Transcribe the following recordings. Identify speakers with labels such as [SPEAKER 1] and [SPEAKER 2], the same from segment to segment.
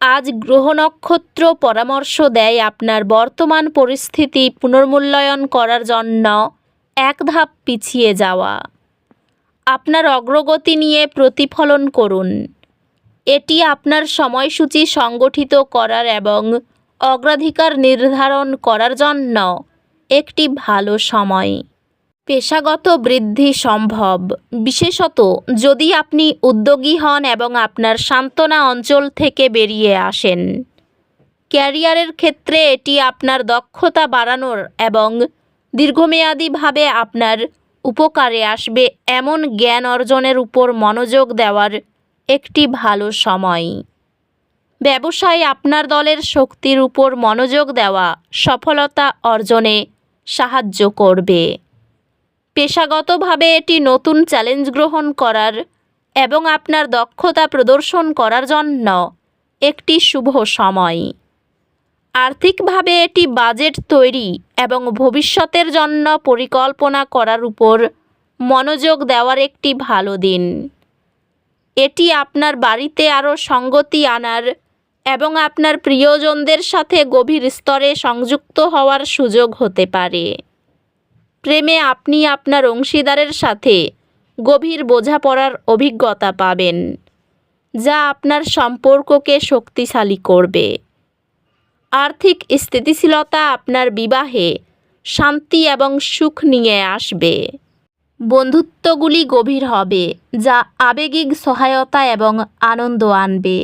[SPEAKER 1] আজ গ্রহ নক্ষত্র পরামর্শ দেয় আপনার বর্তমান পরিস্থিতি পুনর্মূল্যায়ন করার জন্য এক ধাপ পিছিয়ে যাওয়া। আপনার অগ্রগতি নিয়ে প্রতিফলন করুন। এটি আপনার সময়সূচি সংগঠিত করার এবং অগ্রাধিকার নির্ধারণ করার জন্য একটি ভালো সময়। পেশাগত বৃদ্ধি সম্ভব। বিশেষত যদি আপনি উদ্যোগী হন এবং আপনার সান্ত্বনা অঞ্চল থেকে বেরিয়ে আসেন। ক্যারিয়ারের ক্ষেত্রে এটি আপনার দক্ষতা বাড়ানোর এবং দীর্ঘমেয়াদীভাবে আপনার উপকারে আসবে এমন জ্ঞান অর্জনের উপর মনোযোগ দেওয়ার একটি ভালো সময়। ব্যবসায় আপনার দলের শক্তির উপর মনোযোগ দেওয়া সফলতা অর্জনে সাহায্য করবে। পেশাগতভাবে এটি নতুন চ্যালেঞ্জ গ্রহণ করার এবং আপনার দক্ষতা প্রদর্শন করার জন্য একটি শুভ সময়। আর্থিকভাবে এটি বাজেট তৈরি এবং ভবিষ্যতের জন্য পরিকল্পনা করার উপর মনোযোগ দেওয়ার একটি ভালো দিন। এটি আপনার বাড়িতে আরও সঙ্গতি আনার এবং আপনার প্রিয়জনদের সাথে গভীর স্তরে সংযুক্ত হওয়ার সুযোগ হতে পারে। প্রেমে আপনি আপনার অংশীদারের সাথে গভীর বোঝাপড়ার অভিজ্ঞতা পাবেন, যা আপনার সম্পর্ককে শক্তিশালী করবে। আর্থিক স্থিতিশীলতা আপনার বিবাহে শান্তি এবং সুখ নিয়ে আসবে। বন্ধুত্বগুলি গভীর হবে, যা আবেগিক সহায়তা এবং আনন্দ আনবে।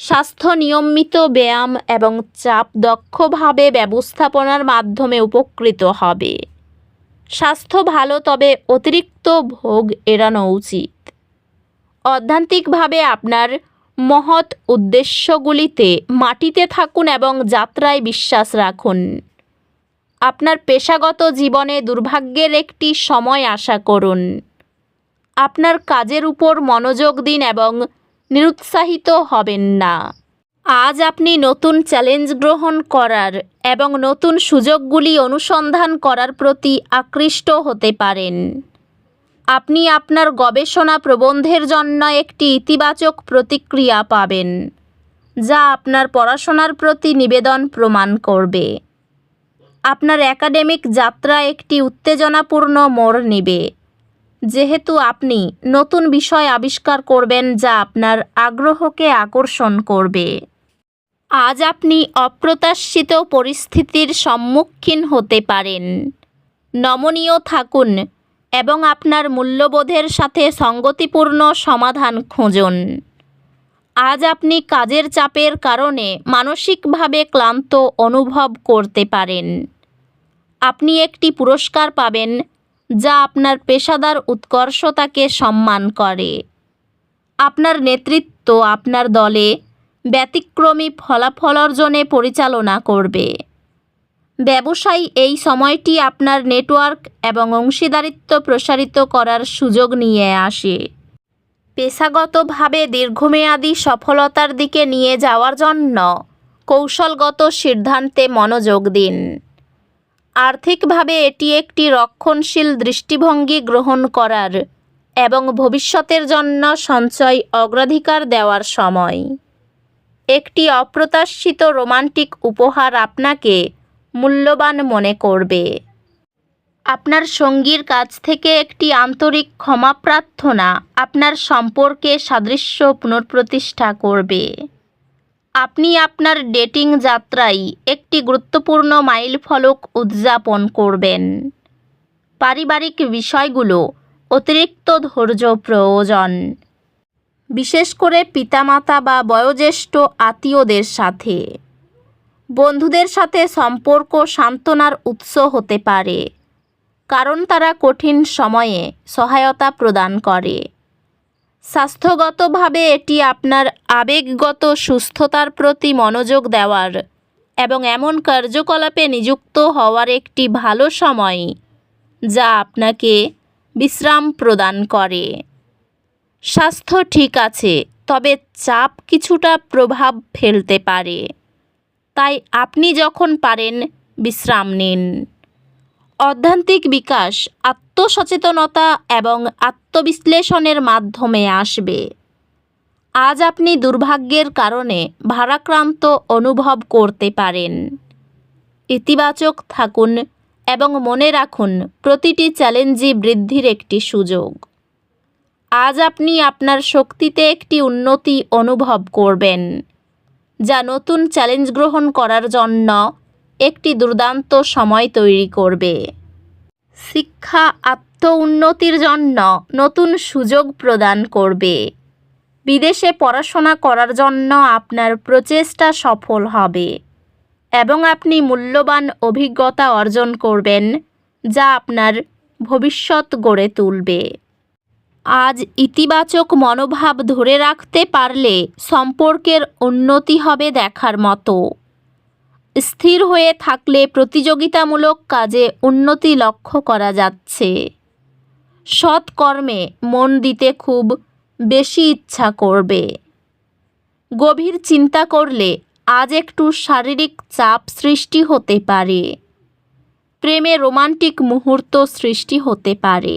[SPEAKER 1] স্বাস্থ্য নিয়মিত ব্যায়াম এবং চাপ দক্ষভাবে ব্যবস্থাপনার মাধ্যমে উপকৃত হবে। স্বাস্থ্য ভালো, তবে অতিরিক্ত ভোগ এড়ানো উচিত। অধ্যান্তিকভাবে আপনার মহৎ উদ্দেশ্যগুলিতে মাটিতে থাকুন এবং যাত্রায় বিশ্বাস রাখুন। আপনার পেশাগত জীবনে দুর্ভাগ্যের একটি সময় আশা করুন। আপনার কাজের উপর মনোযোগ দিন এবং নিরুৎসাহিত হবেন না। আজ আপনি নতুন চ্যালেঞ্জ গ্রহণ করার এবং নতুন সুযোগগুলি অনুসন্ধান করার প্রতি আকৃষ্ট হতে পারেন। আপনি আপনার গবেষণা প্রবন্ধের জন্য একটি ইতিবাচক প্রতিক্রিয়া পাবেন, যা আপনার পড়াশোনার প্রতি নিবেদন প্রমাণ করবে। আপনার একাডেমিক যাত্রা একটি উত্তেজনাপূর্ণ মোড় নেবে, যেহেতু আপনি নতুন বিষয় আবিষ্কার করবেন যা আপনার আগ্রহকে আকর্ষণ করবে। আজ আপনি অপ্রত্যাশিত পরিস্থিতির সম্মুখীন হতে পারেন। নমনীয় থাকুন এবং আপনার মূল্যবোধের সাথে সঙ্গতিপূর্ণ সমাধান খুঁজুন। আজ আপনি কাজের চাপের কারণে মানসিকভাবে ক্লান্ত অনুভব করতে পারেন। আপনি একটি পুরস্কার পাবেন, যা আপনার পেশাদার উৎকর্ষতাকে সম্মান করে। আপনার নেতৃত্ব আপনার দলে ব্যতিক্রমী ফলাফল অর্জনে পরিচালনা করবে। ব্যবসায়ী এই সময়টি আপনার নেটওয়ার্ক এবং অংশীদারিত্ব প্রসারিত করার সুযোগ নিয়ে আসে। পেশাগতভাবে দীর্ঘমেয়াদী সফলতার দিকে নিয়ে যাওয়ার জন্য কৌশলগত সিদ্ধান্তে মনোযোগ দিন। আর্থিকভাবে এটি একটি রক্ষণশীল দৃষ্টিভঙ্গি গ্রহণ করার এবং ভবিষ্যতের জন্য সঞ্চয় অগ্রাধিকার দেওয়ার সময়। একটি অপ্রত্যাশিত রোমান্টিক উপহার আপনাকে মূল্যবান মনে করবে। আপনার সঙ্গীর কাছ থেকে একটি আন্তরিক ক্ষমা প্রার্থনা আপনার সম্পর্কে সাদৃশ্য পুনঃপ্রতিষ্ঠা করবে। আপনি আপনার ডেটিং যাত্রায় একটি গুরুত্বপূর্ণ মাইলফলক উদযাপন করবেন। পারিবারিক বিষয়গুলো অতিরিক্ত ধৈর্য প্রয়োজন। বিশেষ করে পিতামাতা বা বয়োজ্যেষ্ঠ আত্মীয়দের সাথে। বন্ধুদের সাথে সম্পর্ক সান্ত্বনার উৎস হতে পারে, কারণ তারা কঠিন সময়ে সহায়তা প্রদান করে। স্বাস্থ্যগতভাবে এটি আপনার আবেগগত সুস্থতার প্রতি মনোযোগ দেওয়ার এবং এমন কার্যকলাপে নিযুক্ত হওয়ার একটি ভালো সময়, যা আপনাকে বিশ্রাম প্রদান করে। স্বাস্থ্য ঠিক আছে, তবে চাপ কিছুটা প্রভাব ফেলতে পারে। তাই আপনি যখন পারেন, বিশ্রাম নিন। অধ্যান্তিক বিকাশ আত্মসচেতনতা এবং আত্মবিশ্লেষণের মাধ্যমে আসবে। আজ আপনি দুর্ভাগ্যের কারণে ভারাক্রান্ত অনুভব করতে পারেন। ইতিবাচক থাকুন এবং মনে রাখুন, প্রতিটি চ্যালেঞ্জই বৃদ্ধির একটি সুযোগ। আজ আপনি আপনার শক্তিতে একটি উন্নতি অনুভব করবেন, যা নতুন চ্যালেঞ্জ গ্রহণ করার জন্য একটি দুর্দান্ত সময় তৈরি করবে। শিক্ষা আত্ম উন্নতির জন্য নতুন সুযোগ প্রদান করবে। বিদেশে পড়াশোনা করার জন্য আপনার প্রচেষ্টা সফল হবে এবং আপনি মূল্যবান অভিজ্ঞতা অর্জন করবেন, যা আপনার ভবিষ্যৎ গড়ে তুলবে। আজ ইতিবাচক মনোভাব ধরে রাখতে পারলে সম্পর্কের উন্নতি হবে দেখার মতো। স্থির হয়ে থাকলে প্রতিযোগিতামূলক কাজে উন্নতি লক্ষ্য করা যাচ্ছে। সৎকর্মে মন দিতে খুব বেশি ইচ্ছা করবে। গভীর চিন্তা করলে আজ একটু শারীরিক চাপ সৃষ্টি হতে পারে। প্রেমে রোমান্টিক মুহূর্ত সৃষ্টি হতে পারে।